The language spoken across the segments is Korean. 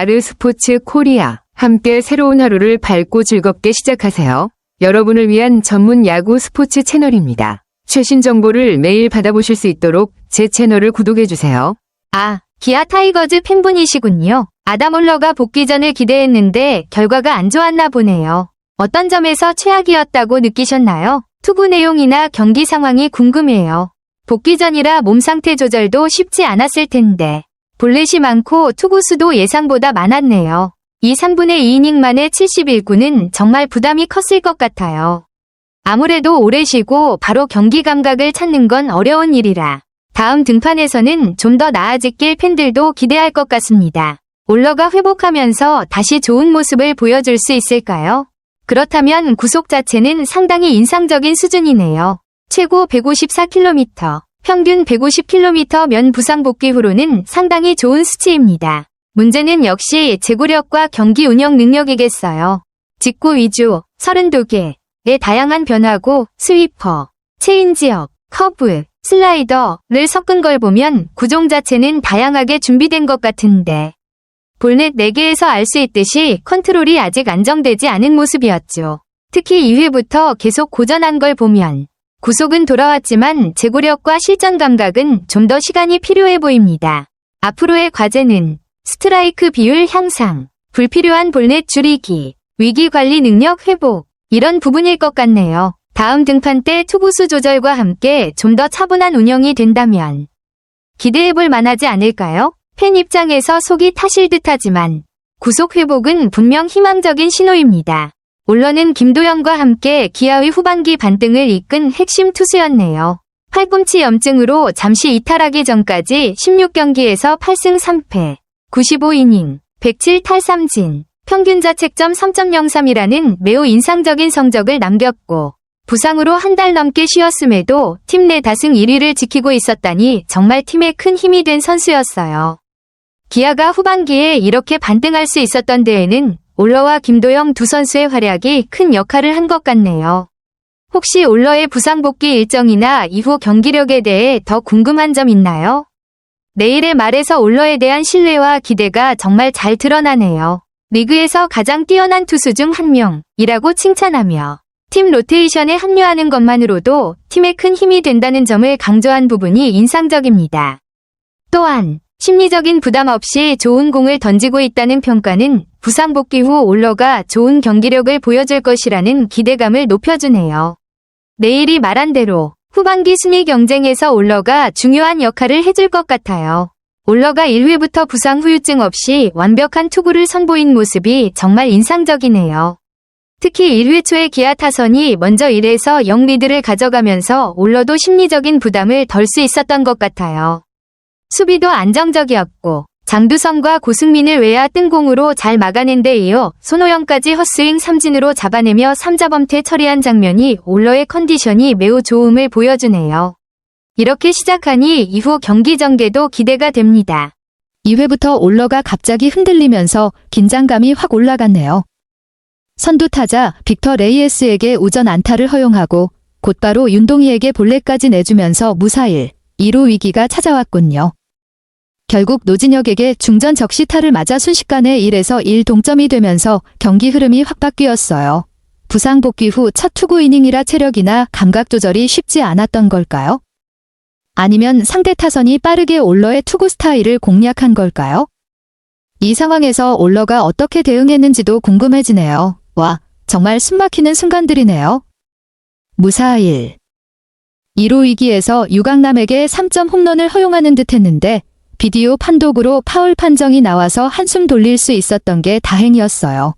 아르스포츠 코리아. 함께 새로운 하루를 밝고 즐겁게 시작하세요. 여러분을 위한 전문 야구 스포츠 채널입니다. 최신 정보를 매일 받아보실 수 있도록 제 채널을 구독해주세요. 아, 기아 타이거즈 팬분이시군요. 아다몰러가 복귀 전을 기대했는데 결과가 안 좋았나 보네요. 어떤 점에서 최악이었다고 느끼셨나요? 투구 내용이나 경기 상황이 궁금해요. 복귀 전이라 몸 상태 조절도 쉽지 않았을 텐데. 볼넷이 많고 투구수도 예상보다 많았네요. 이 3분의 2이닝 만에 71구는 정말 부담이 컸을 것 같아요. 아무래도 오래 쉬고 바로 경기 감각을 찾는 건 어려운 일이라 다음 등판에서는 좀 더 나아지길 팬들도 기대할 것 같습니다. 올러가 회복하면서 다시 좋은 모습을 보여줄 수 있을까요? 그렇다면 구속 자체는 상당히 인상적인 수준이네요. 최고 154km, 평균 150km면 부상 복귀 후로는 상당히 좋은 수치입니다. 문제는 역시 제구력과 경기 운영 능력이겠어요. 직구 위주, 32개의 다양한 변화고 스위퍼, 체인지업, 커브, 슬라이더를 섞은 걸 보면 구종 자체는 다양하게 준비된 것 같은데 볼넷 4개에서 알 수 있듯이 컨트롤이 아직 안정되지 않은 모습이었죠. 특히 2회부터 계속 고전한 걸 보면 구속은 돌아왔지만 제구력과 실전 감각은 좀 더 시간이 필요해 보입니다. 앞으로의 과제는 스트라이크 비율 향상, 불필요한 볼넷 줄이기, 위기 관리 능력 회복, 이런 부분일 것 같네요. 다음 등판 때 투구수 조절과 함께 좀 더 차분한 운영이 된다면 기대해볼 만하지 않을까요? 팬 입장에서 속이 타실 듯하지만 구속 회복은 분명 희망적인 신호입니다. 올러는 김도영과 함께 기아의 후반기 반등을 이끈 핵심 투수였네요. 팔꿈치 염증으로 잠시 이탈하기 전까지 16경기에서 8승 3패, 95이닝, 107탈삼진, 평균 자책점 3.03이라는 매우 인상적인 성적을 남겼고 부상으로 한 달 넘게 쉬었음에도 팀 내 다승 1위를 지키고 있었다니 정말 팀에 큰 힘이 된 선수였어요. 기아가 후반기에 이렇게 반등할 수 있었던 데에는 올러와 김도영 두 선수의 활약이 큰 역할을 한 것 같네요. 혹시 올러의 부상 복귀 일정이나 이후 경기력에 대해 더 궁금한 점 있나요? 내일의 말에서 올러에 대한 신뢰와 기대가 정말 잘 드러나네요. 리그에서 가장 뛰어난 투수 중 한 명이라고 칭찬하며 팀 로테이션에 합류하는 것만으로도 팀에 큰 힘이 된다는 점을 강조한 부분이 인상적입니다. 또한 심리적인 부담 없이 좋은 공을 던지고 있다는 평가는 부상 복귀 후 올러가 좋은 경기력을 보여줄 것이라는 기대감을 높여주네요. 내일이 말한 대로 후반기 순위 경쟁에서 올러가 중요한 역할을 해줄 것 같아요. 올러가 1회부터 부상 후유증 없이 완벽한 투구를 선보인 모습이 정말 인상적이네요. 특히 1회 초에 기아 타선이 먼저 1에서 0 리드를 가져가면서 올러도 심리적인 부담을 덜 수 있었던 것 같아요. 수비도 안정적이었고 장두성과 고승민을 외야 뜬공으로 잘 막아낸 데 이어 손호영까지 헛스윙 삼진으로 잡아내며 3자범퇴 처리한 장면이 올러의 컨디션이 매우 좋음을 보여주네요. 이렇게 시작하니 이후 경기 전개도 기대가 됩니다. 2회부터 올러가 갑자기 흔들리면서 긴장감이 확 올라갔네요. 선두 타자 빅터 레이에스에게 우전 안타를 허용하고 곧바로 윤동희에게 볼넷까지 내주면서 무사일 2루 위기가 찾아왔군요. 결국 노진혁에게 중전 적시타를 맞아 순식간에 1에서 1 동점이 되면서 경기 흐름이 확 바뀌었어요. 부상 복귀 후 첫 투구 이닝이라 체력이나 감각 조절이 쉽지 않았던 걸까요? 아니면 상대 타선이 빠르게 올러의 투구 스타일을 공략한 걸까요? 이 상황에서 올러가 어떻게 대응했는지도 궁금해지네요. 와, 정말 숨막히는 순간들이네요. 무사일 1루 위기에서 유강남에게 3점 홈런을 허용하는 듯 했는데 비디오 판독으로 파울 판정이 나와서 한숨 돌릴 수 있었던 게 다행이었어요.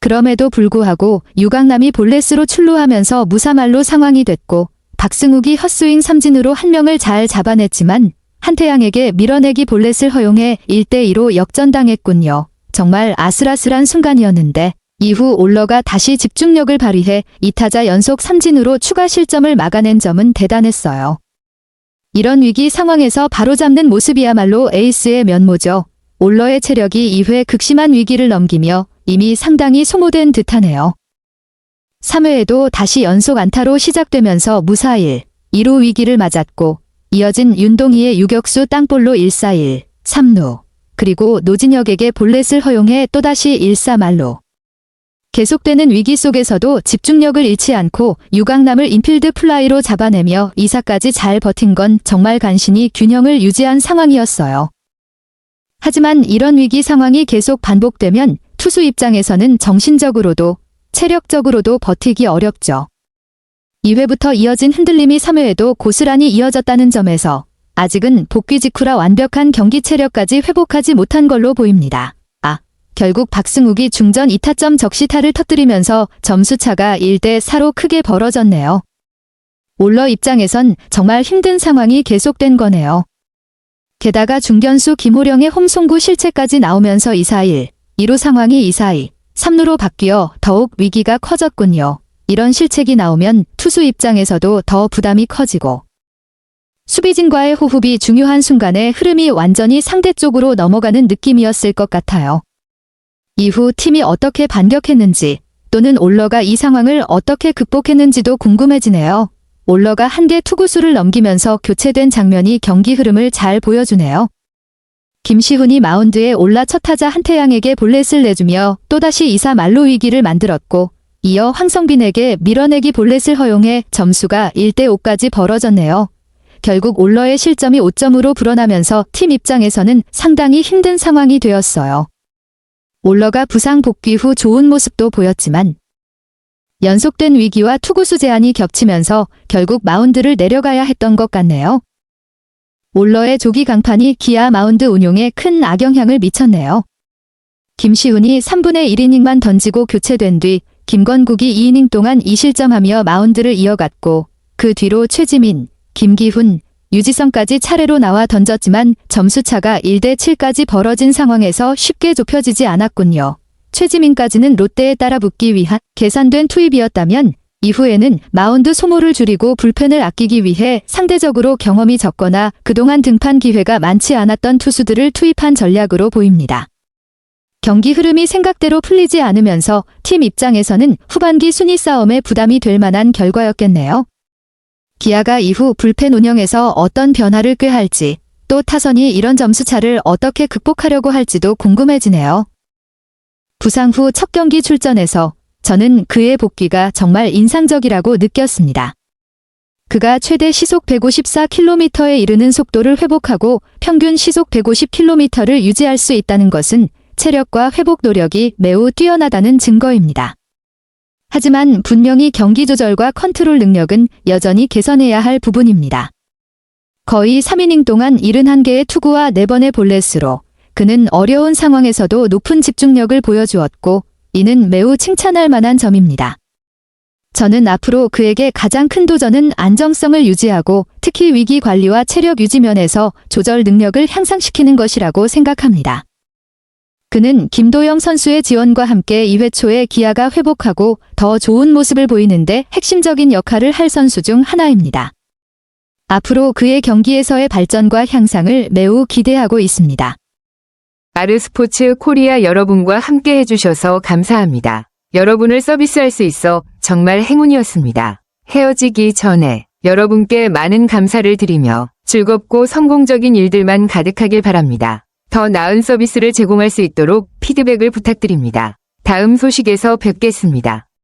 그럼에도 불구하고 유강남이 볼넷으로 출루하면서 무사말로 상황이 됐고 박승욱이 헛스윙 삼진으로 한 명을 잘 잡아냈지만 한태양에게 밀어내기 볼넷을 허용해 1대2로 역전당했군요. 정말 아슬아슬한 순간이었는데 이후 올러가 다시 집중력을 발휘해 2타자 연속 삼진으로 추가 실점을 막아낸 점은 대단했어요. 이런 위기 상황에서 바로잡는 모습이야말로 에이스의 면모죠. 올러의 체력이 2회 극심한 위기를 넘기며 이미 상당히 소모된 듯하네요. 3회에도 다시 연속 안타로 시작되면서 무사일, 2루 위기를 맞았고 이어진 윤동희의 유격수 땅볼로 141, 3루, 그리고 노진혁에게 볼넷을 허용해 또다시 일사말로. 계속되는 위기 속에서도 집중력을 잃지 않고 유강남을 인필드 플라이로 잡아내며 2사까지 잘 버틴 건 정말 간신히 균형을 유지한 상황이었어요. 하지만 이런 위기 상황이 계속 반복되면 투수 입장에서는 정신적으로도 체력적으로도 버티기 어렵죠. 2회부터 이어진 흔들림이 3회에도 고스란히 이어졌다는 점에서 아직은 복귀 직후라 완벽한 경기 체력까지 회복하지 못한 걸로 보입니다. 아, 결국 박승욱이 중전 2타점 적시타를 터뜨리면서 점수차가 1대 4로 크게 벌어졌네요. 올러 입장에선 정말 힘든 상황이 계속된 거네요. 게다가 중견수 김호령의 홈송구 실책까지 나오면서 2-4-1, 2루 상황이 2-4-2, 3루로 바뀌어 더욱 위기가 커졌군요. 이런 실책이 나오면 투수 입장에서도 더 부담이 커지고 수비진과의 호흡이 중요한 순간에 흐름이 완전히 상대 쪽으로 넘어가는 느낌이었을 것 같아요. 이후 팀이 어떻게 반격했는지 또는 올러가 이 상황을 어떻게 극복했는지도 궁금해지네요. 올러가 한 개 투구수를 넘기면서 교체된 장면이 경기 흐름을 잘 보여주네요. 김시훈이 마운드에 올라 첫 타자 한태양에게 볼넷을 내주며 또다시 2사 말로 위기를 만들었고 이어 황성빈에게 밀어내기 볼넷을 허용해 점수가 1대5까지 벌어졌네요. 결국 올러의 실점이 5점으로 불어나면서 팀 입장에서는 상당히 힘든 상황이 되었어요. 올러가 부상 복귀 후 좋은 모습도 보였지만 연속된 위기와 투구수 제한이 겹치면서 결국 마운드를 내려가야 했던 것 같네요. 올러의 조기 강판이 기아 마운드 운용에 큰 악영향을 미쳤네요. 김시훈이 3분의 1이닝만 던지고 교체된 뒤 김건국이 2이닝 동안 2실점하며 마운드를 이어갔고 그 뒤로 최지민, 김기훈, 유지성까지 차례로 나와 던졌지만 점수차가 1대 7까지 벌어진 상황에서 쉽게 좁혀지지 않았군요. 최지민까지는 롯데에 따라붙기 위한 계산된 투입이었다면 이후에는 마운드 소모를 줄이고 불펜을 아끼기 위해 상대적으로 경험이 적거나 그동안 등판 기회가 많지 않았던 투수들을 투입한 전략으로 보입니다. 경기 흐름이 생각대로 풀리지 않으면서 팀 입장에서는 후반기 순위 싸움에 부담이 될 만한 결과였겠네요. 기아가 이후 불펜 운영에서 어떤 변화를 꾀할지 또 타선이 이런 점수차를 어떻게 극복하려고 할지도 궁금해지네요. 부상 후 첫 경기 출전에서 저는 그의 복귀가 정말 인상적이라고 느꼈습니다. 그가 최대 시속 154km에 이르는 속도를 회복하고 평균 시속 150km를 유지할 수 있다는 것은 체력과 회복 노력이 매우 뛰어나다는 증거입니다. 하지만 분명히 경기 조절과 컨트롤 능력은 여전히 개선해야 할 부분입니다. 거의 3이닝 동안 71개의 투구와 4번의 볼넷으로 그는 어려운 상황에서도 높은 집중력을 보여주었고 이는 매우 칭찬할 만한 점입니다. 저는 앞으로 그에게 가장 큰 도전은 안정성을 유지하고 특히 위기 관리와 체력 유지 면에서 조절 능력을 향상시키는 것이라고 생각합니다. 그는 김도영 선수의 지원과 함께 2회 초에 기아가 회복하고 더 좋은 모습을 보이는데 핵심적인 역할을 할 선수 중 하나입니다. 앞으로 그의 경기에서의 발전과 향상을 매우 기대하고 있습니다. 아르스포츠 코리아 여러분과 함께 해주셔서 감사합니다. 여러분을 서비스할 수 있어 정말 행운이었습니다. 헤어지기 전에 여러분께 많은 감사를 드리며 즐겁고 성공적인 일들만 가득하길 바랍니다. 더 나은 서비스를 제공할 수 있도록 피드백을 부탁드립니다. 다음 소식에서 뵙겠습니다.